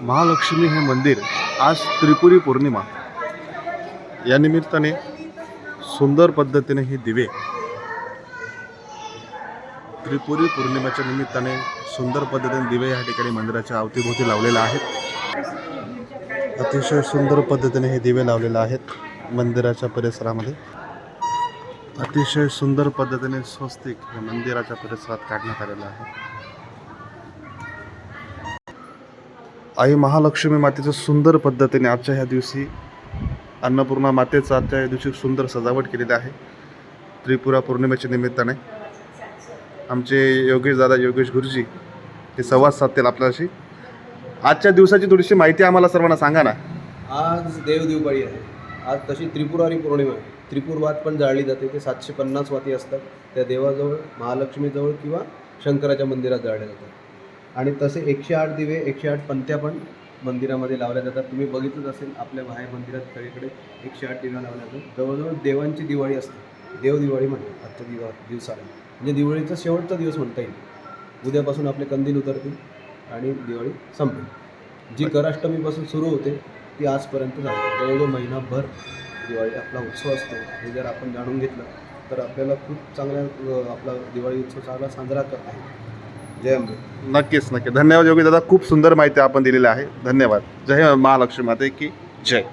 महालक्ष्मी हे मंदिर आज त्रिपुरी पौर्णिमा. या निमित्ताने सुंदर पद्धतीने हे दिवे त्रिपुरी पौर्णिमेच्या निमित्ताने सुंदर पद्धतीने दिवे या ठिकाणी मंदिराच्या अवतीभोवती लावलेले आहेत. अतिशय सुंदर पद्धतीने हे दिवे लावलेले आहेत मंदिराच्या परिसरामध्ये. अतिशय सुंदर पद्धतीने स्वस्तिक हे मंदिराच्या परिसरात काढण्यात आलेलं आहे. आई महालक्ष्मी मातेचं सुंदर पद्धतीने आजच्या ह्या दिवशी अन्नपूर्णा मातेचं आजच्या या दिवशी सुंदर सजावट केलेली आहे. त्रिपुरा पौर्णिमेच्या निमित्ताने. आमचे योगेश दादा योगेश गुरुजी हे संवाद साधतील आपल्याशी. आजच्या दिवसाची थोडीशी माहिती आम्हाला सर्वांना सांगा ना. आज देवदिवाळी आहे. आज तशी त्रिपुरारी पौर्णिमा आहे त्रिपुरवात पण जाळली जाते. ते सातशे पन्नास वाती असतात. त्या देवाजवळ महालक्ष्मीजवळ किंवा शंकराच्या मंदिरात जाळल्या जातात. आणि तसे एकशे आठ दिवे एकशे आठ पंत्या पण मंदिरामध्ये लावल्या जातात. तुम्ही बघितलंच असेल आपल्या बाहेर मंदिरात सगळीकडे एकशे आठ दिव्या लावल्या जातात. जवळजवळ देवांची दिवाळी असते. देवदिवाळी म्हणतात आजच्या दिवा दिवसाला. म्हणजे दिवाळीचा शेवटचा दिवस म्हणता येईल. उद्यापासून आपले कंदील उतरतील आणि दिवाळी संपेल. जी कराष्टमीपासून सुरू होते ती आजपर्यंत झाली. जवळजवळ महिनाभर दिवाळी आपला उत्सव असतो. हे जर आपण जाणून घेतलं तर आपल्याला खूप चांगल्या आपला दिवाळी उत्सव चांगला साजरा करता येईल. जय अंबे नक्कीच नक्की धन्यवाद योगी दादा. खूप सुंदर माहिती आपण दिलेली आहे. धन्यवाद. जय महालक्ष्मी माते की जय.